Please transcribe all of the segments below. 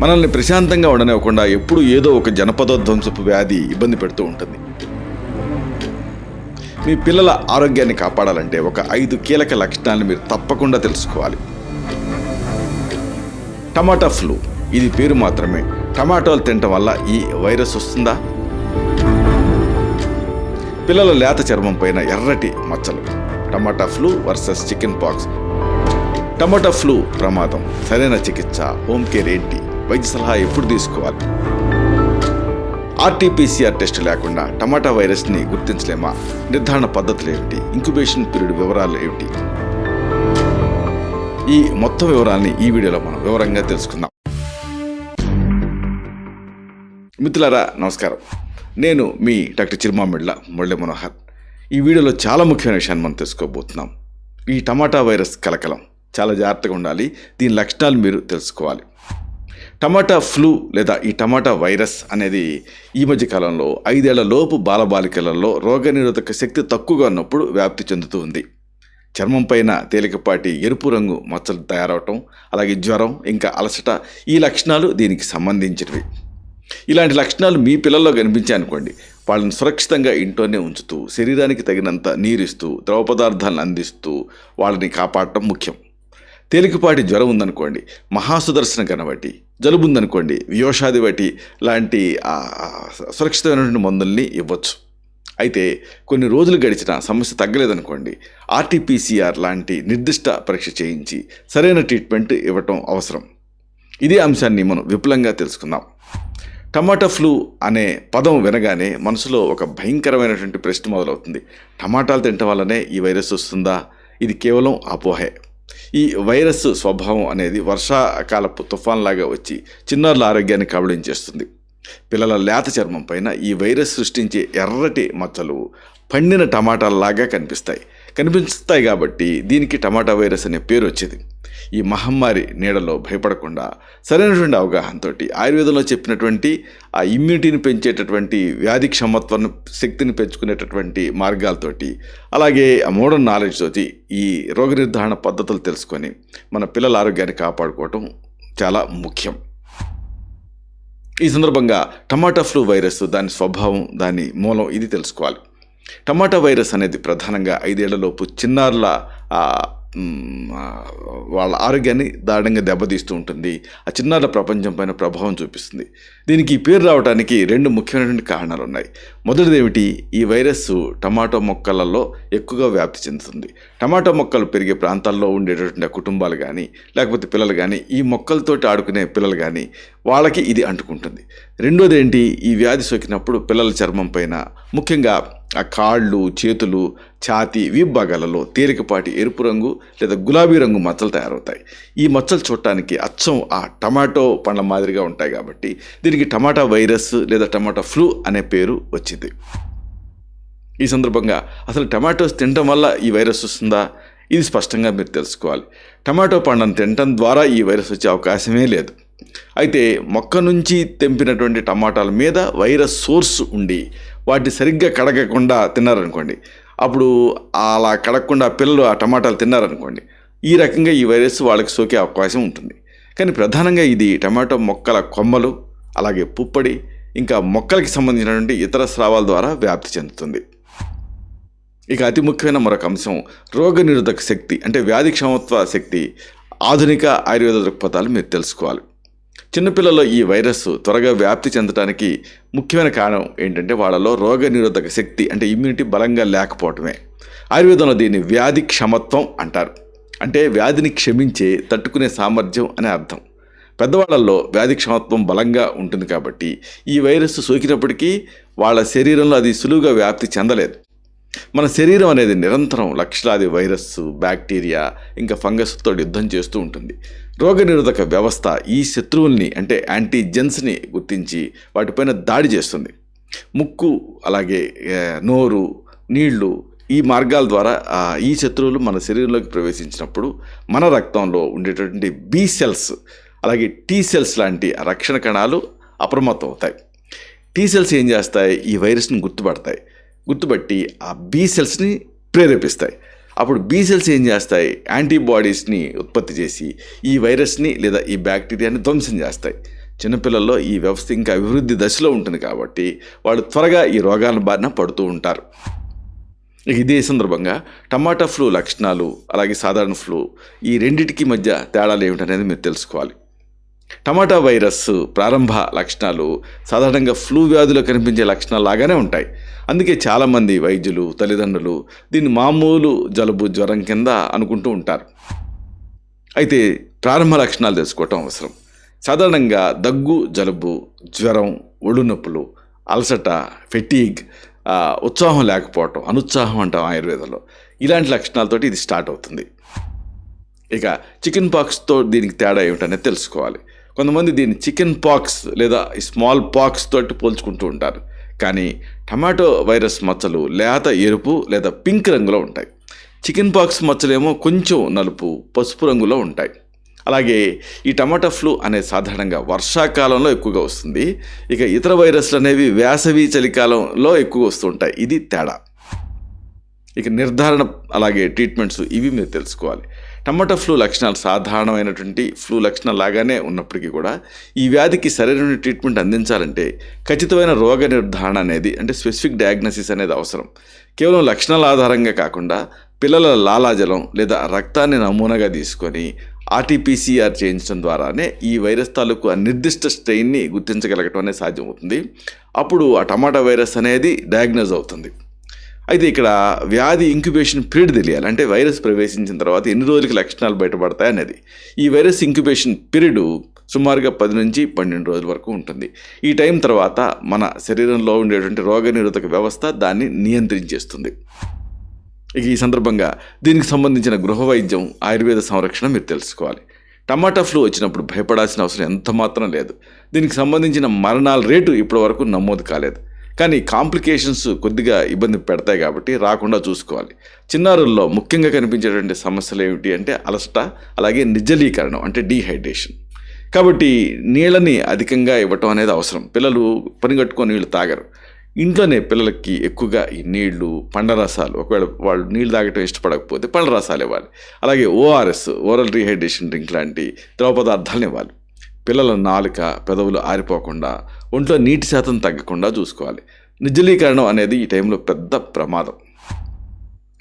మనల్ని ప్రశాంతంగా ఉండనివ్వకుండా ఎప్పుడూ ఏదో ఒక జనపదోధ్వంసపు వ్యాధి ఇబ్బంది పెడుతూ ఉంటుంది. మీ పిల్లల ఆరోగ్యాన్ని కాపాడాలంటే ఒక ఐదు కీలక లక్షణాలను మీరు తప్పకుండా తెలుసుకోవాలి. టమాటా ఫ్లూ ఇది పేరు మాత్రమే. టమాటాలు తినటం వల్ల ఈ వైరస్ వస్తుందా? పిల్లల లేత చర్మం పైన ఎర్రటి మచ్చలు. Tomato flu versus chicken pox. Tomato flu ప్రమాదం. సరైన చికిత్స హోమ్ కేర్ ఏంటి? వైద్య సలహా ఎప్పుడు తీసుకోవాలి? ఆర్టీపీసీఆర్ టెస్ట్ లేకుండా టమాటా వైరస్ని గుర్తించలేమా? నిర్ధారణ పద్ధతులు ఏమిటి? ఇంక్యుబేషన్ పీరియడ్ వివరాలు ఏమిటి? ఈ మొత్తం వివరాల్ని ఈ వీడియోలో మనం వివరంగా తెలుసుకుందాం. మిత్రులారా నమస్కారం. నేను మీ డాక్టర్ చిరుమామిళ్ళ మురళి మనోహర్. ఈ వీడియోలో చాలా ముఖ్యమైన విషయాన్ని మనం తెలుసుకోబోతున్నాం. ఈ టమాటా వైరస్ కలకలం. చాలా జాగ్రత్తగా ఉండాలి. దీని లక్షణాలు మీరు తెలుసుకోవాలి. టమాటా ఫ్లూ లేదా ఈ టమాటా వైరస్ అనేది ఈ మధ్య కాలంలో ఐదేళ్ళ లోపు బాలబాలికలలో రోగనిరోధక శక్తి తక్కువగా ఉన్నప్పుడు వ్యాప్తి చెందుతూ ఉంది. చర్మం పైన తేలికపాటి ఎరుపు రంగు మచ్చలు తయారవటం అలాగే జ్వరం ఇంకా అలసట ఈ లక్షణాలు దీనికి సంబంధించినవి. ఇలాంటి లక్షణాలు మీ పిల్లల్లో కనిపించాయనుకోండి వాళ్ళని సురక్షితంగా ఇంట్లోనే ఉంచుతూ శరీరానికి తగినంత నీరిస్తూ ద్రవ పదార్థాలను అందిస్తూ వాళ్ళని కాపాడటం ముఖ్యం. తేలికపాటి జ్వరం ఉందనుకోండి మహాసుదర్శన కనబట్టి జలుబు ఉందనుకోండి వ్యోషాది బట్టి లాంటి సురక్షితమైనటువంటి మందుల్ని ఇవ్వచ్చు. అయితే కొన్ని రోజులు గడిచిన సమస్య తగ్గలేదనుకోండి ఆర్టీపీసీఆర్ లాంటి నిర్దిష్ట పరీక్ష చేయించి సరైన ట్రీట్మెంట్ ఇవ్వటం అవసరం. ఇదే అంశాన్ని మనం విపులంగా తెలుసుకుందాం. టమాటా ఫ్లూ అనే పదం వినగానే మనసులో ఒక భయంకరమైనటువంటి ప్రశ్న మొదలవుతుంది. టమాటాలు తినటం వల్లనే ఈ వైరస్ వస్తుందా? ఇది కేవలం అపోహే. ఈ వైరస్ స్వభావం అనేది వర్షాకాలపు తుఫాన్లాగా వచ్చి చిన్నారుల ఆరోగ్యాన్ని కబళించేస్తుంది పిల్లల లేత చర్మం పైన ఈ వైరస్ సృష్టించే ఎర్రటి మచ్చలు పండిన టమాటాలలాగా కనిపిస్తాయి. కనిపిస్తాయి కాబట్టి దీనికి టమాటా వైరస్ అనే పేరు వచ్చేది. ఈ మహమ్మారి నీడలో భయపడకుండా సరైనటువంటి అవగాహనతో ఆయుర్వేదంలో చెప్పినటువంటి ఆ ఇమ్యూనిటీని పెంచేటటువంటి వ్యాధి క్షమత్వం శక్తిని పెంచుకునేటటువంటి మార్గాలతోటి అలాగే ఆ మోడర్న్ నాలెడ్జ్ తోటి ఈ రోగ నిర్ధారణ పద్ధతులు తెలుసుకొని మన పిల్లల ఆరోగ్యాన్ని కాపాడుకోవటం చాలా ముఖ్యం. ఈ సందర్భంగా టమాటా ఫ్లూ వైరస్ దాని స్వభావం దాని మూలం ఇది తెలుసుకోవాలి. టమాటా వైరస్ అనేది ప్రధానంగా ఐదేళ్ళలోపు చిన్నారుల వాళ్ళ ఆరోగ్యాన్ని దారుణంగా దెబ్బతీస్తూ ఉంటుంది. ఆ చిన్నారుల ప్రపంచం పైన ప్రభావం చూపిస్తుంది. దీనికి ఈ పేరు రావడానికి రెండు ముఖ్యమైనటువంటి కారణాలు ఉన్నాయి మొదటిది ఏమిటి ఈ వైరస్ టమాటో మొక్కలలో ఎక్కువగా వ్యాప్తి చెందుతుంది. టమాటో మొక్కలు పెరిగే ప్రాంతాల్లో ఉండేటటువంటి కుటుంబాలు కానీ లేకపోతే పిల్లలు కానీ ఈ మొక్కలతోటి ఆడుకునే పిల్లలు కానీ వాళ్ళకి ఇది అంటుకుంటుంది. రెండోది ఏంటి ఈ వ్యాధి సోకినప్పుడు పిల్లల చర్మం పైన ముఖ్యంగా ఆ కాళ్ళు చేతులు ఛాతీ విబ్బగలలో తేలికపాటి ఎరుపు రంగు లేదా గులాబీ రంగు మచ్చలు తయారవుతాయి. ఈ మచ్చలు చూడటానికి అచ్చం ఆ టమాటో పండ్ల మాదిరిగా ఉంటాయి కాబట్టి దీనికి టమాటా వైరస్ లేదా టమాటా ఫ్లూ అనే పేరు వచ్చింది. ఈ సందర్భంగా అసలు టమాటోస్ తినటం వల్ల ఈ వైరస్ వస్తుందా? ఇది స్పష్టంగా మీరు తెలుసుకోవాలి. టమాటో పండును తినటం ద్వారా ఈ వైరస్ వచ్చే అవకాశమే లేదు. అయితే మొక్క నుంచి తెంపినటువంటి టమాటాల మీద వైరస్ సోర్స్ ఉండి వాటిని సరిగ్గా కడగకుండా తిన్నారనుకోండి. అప్పుడు అలా కడగకుండా పిల్లలు ఆ టమాటాలు తిన్నారనుకోండి. ఈ రకంగా ఈ వైరస్ వాళ్ళకి సోకే అవకాశం ఉంటుంది. కానీ ప్రధానంగా ఇది టమాటో మొక్కల కొమ్మలు అలాగే పుప్పడి ఇంకా మొక్కలకి సంబంధించినటువంటి ఇతర స్రావాల ద్వారా వ్యాప్తి చెందుతుంది. ఇక అతి ముఖ్యమైన మరొక అంశం రోగనిరోధక శక్తి అంటే వ్యాధి క్షమత్వ శక్తి ఆధునిక ఆయుర్వేద దృక్పథాలు మీరు తెలుసుకోవాలి. చిన్నపిల్లల్లో ఈ వైరస్ త్వరగా వ్యాప్తి చెందడానికి ముఖ్యమైన కారణం ఏంటంటే వాళ్ళలో రోగనిరోధక శక్తి అంటే ఇమ్యూనిటీ బలంగా లేకపోవటమే. ఆయుర్వేదంలో దీన్ని వ్యాధి క్షమత్వం అంటారు. అంటే వ్యాధిని క్షమించే తట్టుకునే సామర్థ్యం అనే అర్థం. పెద్దవాళ్ళల్లో వ్యాధి క్షమత్వం బలంగా ఉంటుంది కాబట్టి ఈ వైరస్ సోకినప్పటికీ వాళ్ళ శరీరంలో అది సులువుగా వ్యాప్తి చెందలేదు. మన శరీరం అనేది నిరంతరం లక్షలాది వైరస్ బ్యాక్టీరియా ఇంకా ఫంగస్తో యుద్ధం చేస్తూ ఉంటుంది. రోగనిరోధక వ్యవస్థ ఈ శత్రువుల్ని అంటే యాంటీజెన్స్ని గుర్తించి వాటిపైన దాడి చేస్తుంది. ముక్కు అలాగే నోరు నీళ్ళు ఈ మార్గాల ద్వారా ఈ శత్రువులు మన శరీరంలోకి ప్రవేశించినప్పుడు మన రక్తంలో ఉండేటటువంటి బి సెల్స్ అలాగే టీ సెల్స్ లాంటి రక్షణ కణాలు అప్రమత్తం అవుతాయి టీ సెల్స్ ఏం చేస్తాయి? ఈ వైరస్ని గుర్తుపడతాయి. గుర్తుపట్టి ఆ బీ సెల్స్ని ప్రేరేపిస్తాయి. అప్పుడు బీ సెల్స్ ఏం చేస్తాయి? యాంటీబాడీస్ని ఉత్పత్తి చేసి ఈ వైరస్ని లేదా ఈ బ్యాక్టీరియాని ధ్వంసం చేస్తాయి. చిన్నపిల్లల్లో ఈ వ్యవస్థ ఇంకా అభివృద్ధి దశలో ఉంటుంది కాబట్టి వాళ్ళు త్వరగా ఈ రోగాల బారిన పడుతూ ఉంటారు. ఇదే సందర్భంగా టమాటా ఫ్లూ లక్షణాలు అలాగే సాధారణ ఫ్లూ ఈ రెండిటికి మధ్య తేడాలు ఏమిటనేది మీరు తెలుసుకోవాలి. టమాటా వైరస్ ప్రారంభ లక్షణాలు సాధారణంగా ఫ్లూ వ్యాధిలో కనిపించే లక్షణాలు లాగానే ఉంటాయి. అందుకే చాలామంది వైద్యులు తల్లిదండ్రులు దీన్ని మామూలు జలుబు జ్వరం కింద అనుకుంటూ ఉంటారు. అయితే ప్రారంభ లక్షణాలు తెలుసుకోవటం అవసరం. సాధారణంగా దగ్గు జలుబు జ్వరం ఒళ్ళు నొప్పులు అలసట ఫెటీగ్ ఉత్సాహం లేకపోవటం అనుత్సాహం అంటాం ఆయుర్వేదంలో. ఇలాంటి లక్షణాలతోటి ఇది స్టార్ట్ అవుతుంది. ఇక చికెన్ పాక్స్తో దీనికి తేడా ఏమిటనేది తెలుసుకోవాలి. కొంతమంది దీన్ని చికెన్ పాక్స్ లేదా స్మాల్ పాక్స్ తోటి పోల్చుకుంటూ ఉంటారు. కానీ టమాటో వైరస్ మచ్చలు లేత ఎరుపు లేదా పింక్ రంగులో ఉంటాయి. చికెన్ పాక్స్ మచ్చలేమో కొంచెం నలుపు పసుపు రంగులో ఉంటాయి. అలాగే ఈ టమాటా ఫ్లూ అనేది సాధారణంగా వర్షాకాలంలో ఎక్కువగా వస్తుంది. ఇక ఇతర వైరస్లు అనేవి వేసవి చలికాలంలో ఎక్కువ వస్తుంటాయి ఇది తేడా. ఇక నిర్ధారణ అలాగే ట్రీట్మెంట్స్ ఇవి మీరు తెలుసుకోవాలి. టమాటా ఫ్లూ లక్షణాలు సాధారణమైనటువంటి ఫ్లూ లక్షణాలు లాగానే ఉన్నప్పటికీ కూడా ఈ వ్యాధికి సరైన ట్రీట్మెంట్ అందించాలంటే ఖచ్చితమైన రోగ నిర్ధారణ అనేది అంటే స్పెసిఫిక్ డయాగ్నోసిస్ అనేది అవసరం. కేవలం లక్షణాల ఆధారంగా కాకుండా పిల్లల లాలాజలం లేదా రక్తాన్ని నమూనాగా తీసుకొని ఆర్టీపీసీఆర్ చేయించడం ద్వారానే ఈ వైరస్ తాలూకు ఆ నిర్దిష్ట స్ట్రెయిన్ని గుర్తించగలగటం అనేది సాధ్యమవుతుంది. అప్పుడు ఆ టమాటా వైరస్ అనేది డయాగ్నోజ్ అవుతుంది. అయితే ఇక్కడ వ్యాధి ఇంక్యుబేషన్ పీరియడ్ తెలియాలి. అంటే వైరస్ ప్రవేశించిన తర్వాత ఎన్ని రోజులకి లక్షణాలు బయటపడతాయి అనేది. ఈ వైరస్ ఇంక్యుబేషన్ పీరియడ్ సుమారుగా పది నుంచి పన్నెండు రోజుల వరకు ఉంటుంది. ఈ టైం తర్వాత మన శరీరంలో ఉండేటువంటి రోగనిరోధక వ్యవస్థ దాన్ని నియంత్రించేస్తుంది. ఇక ఈ సందర్భంగా దీనికి సంబంధించిన గృహ వైద్యం ఆయుర్వేద సంరక్షణ మీరు తెలుసుకోవాలి. టమాటా ఫ్లూ వచ్చినప్పుడు భయపడాల్సిన అవసరం ఎంత మాత్రం లేదు. దీనికి సంబంధించిన మరణాల రేటు ఇప్పటివరకు నమోదు కాలేదు. కానీ కాంప్లికేషన్స్ కొద్దిగా ఇబ్బంది పెడతాయి కాబట్టి రాకుండా చూసుకోవాలి. చిన్నారుల్లో ముఖ్యంగా కనిపించేటువంటి సమస్యలు ఏమిటి అంటే అలసట అలాగే నిర్జలీకరణం అంటే డీహైడ్రేషన్. కాబట్టి నీళ్ళని అధికంగా ఇవ్వటం అనేది అవసరం. పిల్లలు పనిగట్టుకొని నీళ్ళు తాగరు. ఇంట్లోనే పిల్లలకి ఎక్కువగా ఈ నీళ్ళు పండరసాలు ఒకవేళ వాళ్ళు నీళ్ళు తాగటం ఇష్టపడకపోతే పండరసాలు ఇవ్వాలి. అలాగే ఓఆర్ఎస్ ఓరల్ రీహైడ్రేషన్ డ్రింక్ లాంటి ద్రవ పదార్థాలను ఇవ్వాలి. పిల్లల నాలుక పెదవులు ఆరిపోకుండా ఒంట్లో నీటి శాతం తగ్గకుండా చూసుకోవాలి. నిర్జలీకరణం అనేది ఈ టైంలో పెద్ద ప్రమాదం.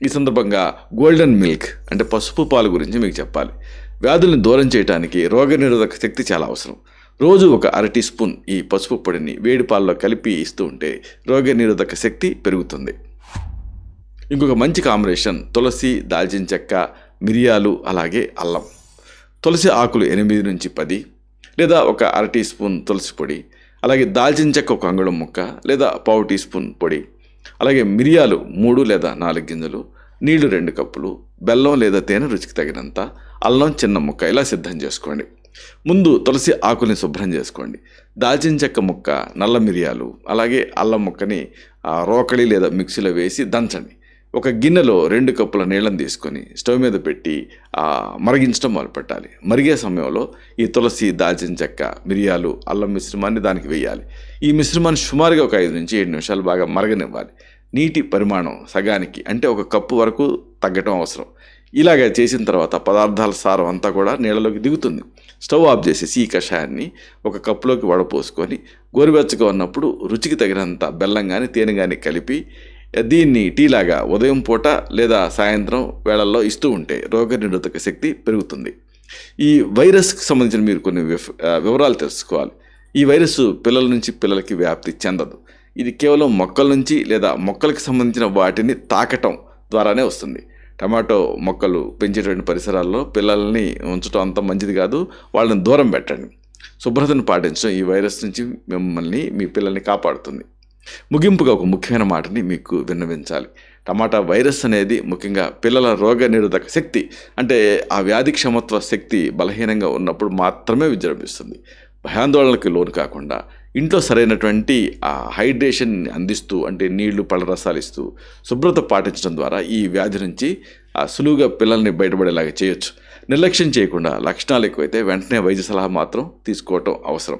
ఈ సందర్భంగా గోల్డెన్ మిల్క్ అంటే పసుపు పాలు గురించి మీకు చెప్పాలి. వ్యాధుల్ని దూరం చేయడానికి రోగనిరోధక శక్తి చాలా అవసరం. రోజు ఒక అర టీ స్పూన్ ఈ పసుపు పొడిని వేడి పాల్లో కలిపి ఇస్తూ ఉంటే రోగనిరోధక శక్తి పెరుగుతుంది. ఇంకొక మంచి కాంబినేషన్ తులసి దాల్చిన చెక్క మిరియాలు అలాగే అల్లం. తులసి ఆకులు ఎనిమిది నుంచి పది లేదా ఒక అర టీ స్పూన్ తులసి పొడి అలాగే దాల్చిన చెక్క ఒక అంగుళం ముక్క లేదా పావు టీ స్పూన్ పొడి అలాగే మిరియాలు మూడు లేదా నాలుగు గింజలు నీళ్ళు రెండు కప్పులు బెల్లం లేదా తేనె రుచికి తగినంత అల్లం చిన్న ముక్క ఇలా సిద్ధం చేసుకోండి. ముందు తులసి ఆకుల్ని శుభ్రం చేసుకోండి. దాల్చిన చెక్క ముక్క నల్ల మిరియాలు అలాగే అల్లం ముక్కని రోకలి లేదా మిక్సీలో వేసి దంచండి. ఒక గిన్నెలో రెండు కప్పుల నీళ్ళని తీసుకొని స్టవ్ మీద పెట్టి ఆ, మరిగించడం మొదలుపెట్టాలి. మరిగే సమయంలో ఈ తులసి దాల్చిన చెక్క మిరియాలు అల్లం మిశ్రమాన్ని దానికి వేయాలి. ఈ మిశ్రమాన్ని సుమారుగా ఒక ఐదు నుంచి ఏడు నిమిషాలు బాగా మరగనివ్వాలి. నీటి పరిమాణం సగానికి అంటే ఒక కప్పు వరకు తగ్గటం అవసరం. ఇలాగ చేసిన తర్వాత పదార్థాల సారం అంతా కూడా నీళ్ళలోకి దిగుతుంది. స్టవ్ ఆఫ్ చేసేసి ఈ కషాయాన్ని ఒక కప్పులోకి వడపోసుకొని గోరువెచ్చగా ఉన్నప్పుడు రుచికి తగినంత బెల్లం కానీ తేనె కానీ కలిపి దీన్ని టీలాగా ఉదయం పూట లేదా సాయంత్రం వేళల్లో ఇస్తూ ఉంటే రోగనిరోధక శక్తి పెరుగుతుంది. ఈ వైరస్కి సంబంధించిన మీరు కొన్ని వివరాలు తెలుసుకోవాలి. ఈ వైరస్ పిల్లల నుంచి పిల్లలకి వ్యాప్తి చెందదు. ఇది కేవలం మొక్కల నుంచి లేదా మొక్కలకు సంబంధించిన వాటిని తాకటం ద్వారానే వస్తుంది. టమాటో మొక్కలు పెంచేటువంటి పరిసరాల్లో పిల్లల్ని ఉంచడం అంత మంచిది కాదు. వాళ్ళని దూరం పెట్టండి. శుభ్రతను పాటించడం ఈ వైరస్ నుంచి మిమ్మల్ని మీ పిల్లల్ని కాపాడుతుంది. ముగింపుగా ఒక ముఖ్యమైన మాటని మీకు విన్నవించాలి. టమాటా వైరస్ అనేది ముఖ్యంగా పిల్లల రోగ నిరోధక శక్తి అంటే ఆ వ్యాధి క్షమత్వ శక్తి బలహీనంగా ఉన్నప్పుడు మాత్రమే విజృంభిస్తుంది. భయాందోళనకు లోను కాకుండా ఇంట్లో సరైనటువంటి ఆ హైడ్రేషన్ అందిస్తూ అంటే నీళ్ళు పళ్ళరసాలు ఇస్తూ శుభ్రత పాటించడం ద్వారా ఈ వ్యాధి నుంచి ఆ సులువుగా పిల్లల్ని బయటపడేలాగా చేయొచ్చు. నిర్లక్ష్యం చేయకుండా లక్షణాలు ఎక్కువైతే వెంటనే వైద్య సలహా మాత్రం తీసుకోవటం అవసరం.